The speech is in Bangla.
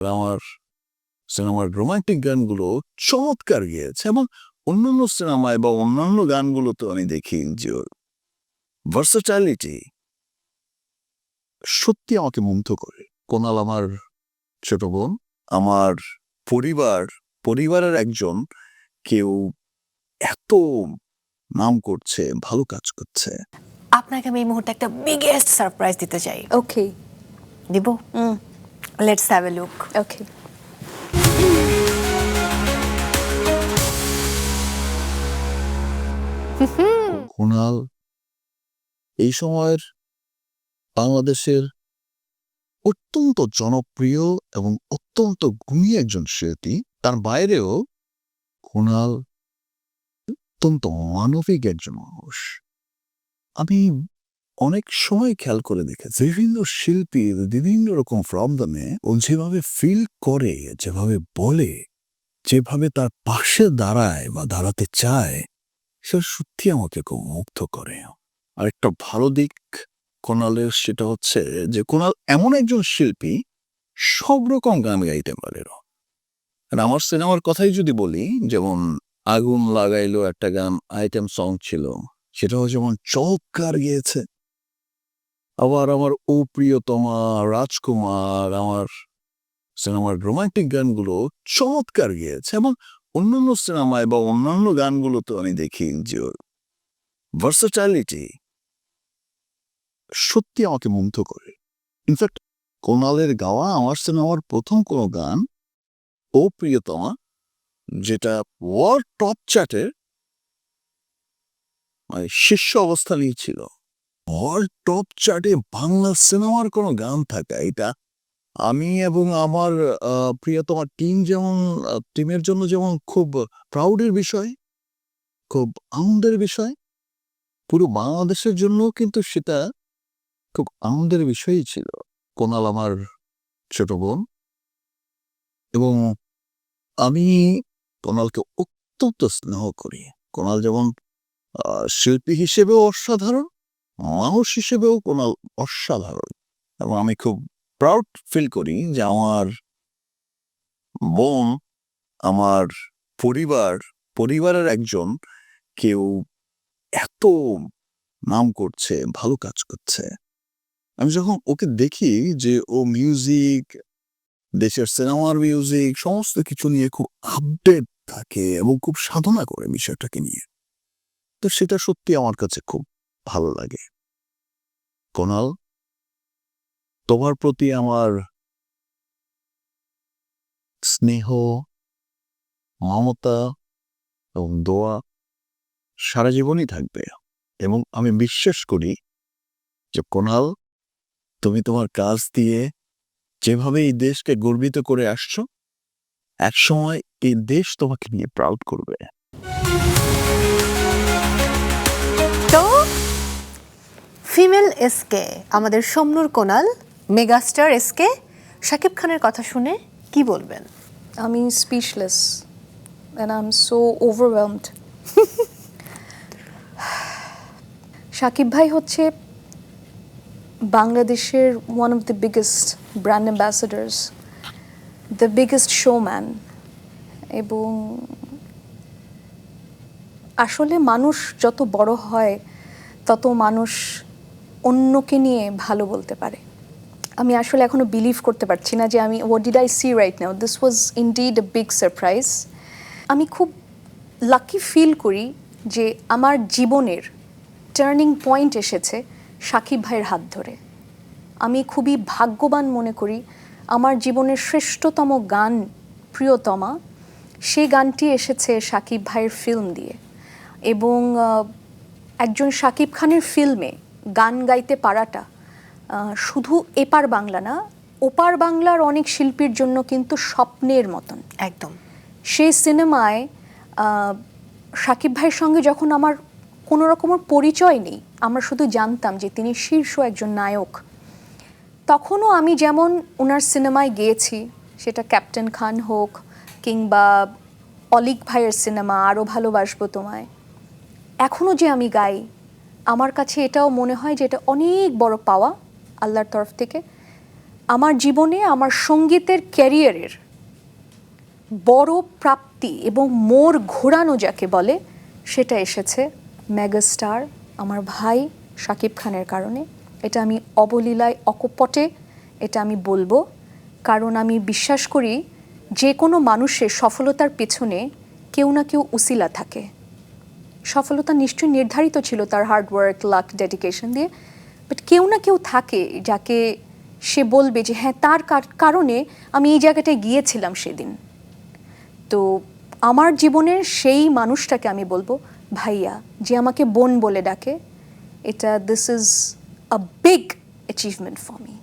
আমার সিনেমার রোমান্টিক গানগুলো চমৎকার গিয়েছে এবং অন্যান্য সিনেমায় বা অন্যান্য গানগুলোতে আমি দেখি যে ভার্সাটাইলিটি সত্যি আমাকে মুগ্ধ করে। কোনাল আমার ছোট বোন আমার পরিবার পরিবারের একজন কেউ এত নাম করছে ভালো কাজ করছে। আপনাকে আমি এই মুহূর্তে একটা বিগেস্ট সারপ্রাইজ দিতে চাই। ওকে দিব? Let's have a look okay Kunal এই সময়ের বাংলাদেশের অত্যন্ত জনপ্রিয় এবং অত্যন্ত গুণী একজন শিল্পী তার বাইরেও কুণাল অত্যন্ত মানবিক একজন মানুষ। আমি অনেক সময় খেয়াল করে দেখেছি বিভিন্ন শিল্পীর বিভিন্ন রকম প্রবলেমে ও যেভাবে ফিল করে, যেভাবে বলে, যেভাবে তার পাশে দাঁড়ায় বা দাঁড়াতে চায় সে সত্যি আমাকে খুব মুগ্ধ করে। আর একটা ভালো দিক কোনালের সেটা হচ্ছে যে কোনাল এমন একজন শিল্পী, সব রকম গান গাইতে পারে। আর আমার সিনেমার কথাই যদি বলি, যেমন আগুন লাগাইলো একটা গান আইটেম সং ছিল, সেটাও যেমন চমৎকার গিয়েছে আবার আমার ও প্রিয়তমা রাজকুমার, আমার সিনেমার রোমান্টিক গানগুলো চমৎকার গিয়েছে এবং অন্যান্য সিনেমায় বা অন্যান্য গানগুলোতে আমি দেখি যে ভার্সাটাইলিটি সত্যি আমাকে মুগ্ধ করে। ইনফ্যাক্ট কোনালের গাওয়া আমার সিনেমার প্রথম কোনো গান ও প্রিয়তমা যেটা ওয়ার্ল্ড টপ চ্যাটের শীর্ষ অবস্থানেই ছিল। ওয়ার্ল্ড টপ চার্টে বাংলা সিনেমার কোনো গান থাকা এটা? আমি এবং আমার প্রিয়তমা টিম যেমন টিমের জন্য যেমন খুব প্রাউডের বিষয়, খুব আনন্দের বিষয়, পুরো বাংলাদেশের জন্য কিন্তু সেটা খুব আনন্দের বিষয়ই ছিল। কোনাল আমার ছোট বোন। এবং আমি কোনালকে অত্যন্ত স্নেহ করি। কোনাল যেমন শিল্পী হিসেবেও অসাধারণ মানুষ হিসেবেও কোনো অসাধারণ। এবং আমি খুব প্রাউড ফিল করি যে আমার বোন, আমার পরিবার, পরিবারের একজন কেউ এত নাম করছে, ভালো কাজ করছে। আমি যখন ওকে দেখি যে ও মিউজিক দেশের সিনেমার মিউজিক সমস্ত কিছু নিয়ে খুব আপডেট থাকে এবং খুব সাধনা করে বিষয়টাকে নিয়ে, তো সেটা সত্যি আমার কাছে খুব ভালো লাগে। কোনাল তোমার প্রতি আমার স্নেহ, মমতা এবং দোয়া সারা জীবনই থাকবে এবং আমি বিশ্বাস করি যে কোনাল তুমি তোমার কাজ দিয়ে যেভাবে এই দেশকে গর্বিত করে আসছো, একসময় এই দেশ তোমাকে নিয়ে প্রাউড করবে। ফিমেল এসকে আমাদের সোমনুর কোনাল, মেগাস্টার এসকে শাকিব খানের কথা শুনে কি বলবেন? আমি speechless and I am so overwhelmed Shakib ভাই হচ্ছে বাংলাদেশের one of the biggest brand ambassadors the biggest showman এবং আসলে মানুষ যত বড় হয়, তত মানুষ অন্যকে নিয়ে ভালো বলতে পারে। আমি আসলে এখনও বিলিভ করতে পারছি না যে আমি what did I see right now this was indeed a big surprise আমি খুব লাকি ফিল করি যে আমার জীবনের টার্নিং পয়েন্ট এসেছে সাকিব ভাইয়ের হাত ধরে। আমি খুবই ভাগ্যবান মনে করি আমার জীবনের শ্রেষ্ঠতম গান প্রিয়তমা, সেই গানটি এসেছে সাকিব ভাইয়ের ফিল্ম দিয়ে। এবং একজন সাকিব খানের ফিল্মে গান গাইতে পারাটা শুধু এপার বাংলা না ওপার বাংলার অনেক শিল্পীর জন্য কিন্তু স্বপ্নের মতন। একদম। সেই সিনেমায় সাকিব ভাইয়ের সঙ্গে যখন আমার কোনো রকমের পরিচয় নেই আমরা শুধু জানতাম যে তিনি শীর্ষ একজন নায়ক তখনও আমি যেমন ওনার সিনেমায় গিয়েছি সেটা ক্যাপ্টেন খান হোক কিংবা অলিক ভাইয়ের সিনেমা আরও ভালোবাসবো তোমায় এখনও যে আমি গাই আমার কাছে এটাও মনে হয় যে এটা অনেক বড় পাওয়া আল্লাহর তরফ থেকে। আমার জীবনে, আমার সঙ্গীতের ক্যারিয়ারের বড় প্রাপ্তি এবং মোর ঘোরানো যাকে বলে, সেটা এসেছে মেগাস্টার আমার ভাই শাকিব খানের কারণে। এটা আমি অবলীলায়, অকপটে এটা আমি বলব। কারণ আমি বিশ্বাস করি, যে কোনো মানুষের সফলতার পেছনে কেউ না কেউ উসিলা থাকে। সফলতা নিশ্চয়ই নির্ধারিত ছিল তার হার্ডওয়ার্ক লাক ডেডিকেশন দিয়ে। বাট কেউ না কেউ থাকে যাকে সে বলবে যে হ্যাঁ তার কারণে আমি এই জায়গাটায় গিয়েছিলাম সেদিন। তো আমার জীবনের সেই মানুষটাকে আমি বলব, ভাইয়া, যে আমাকে বোন বলে ডাকে, এটা this is a big achievement for me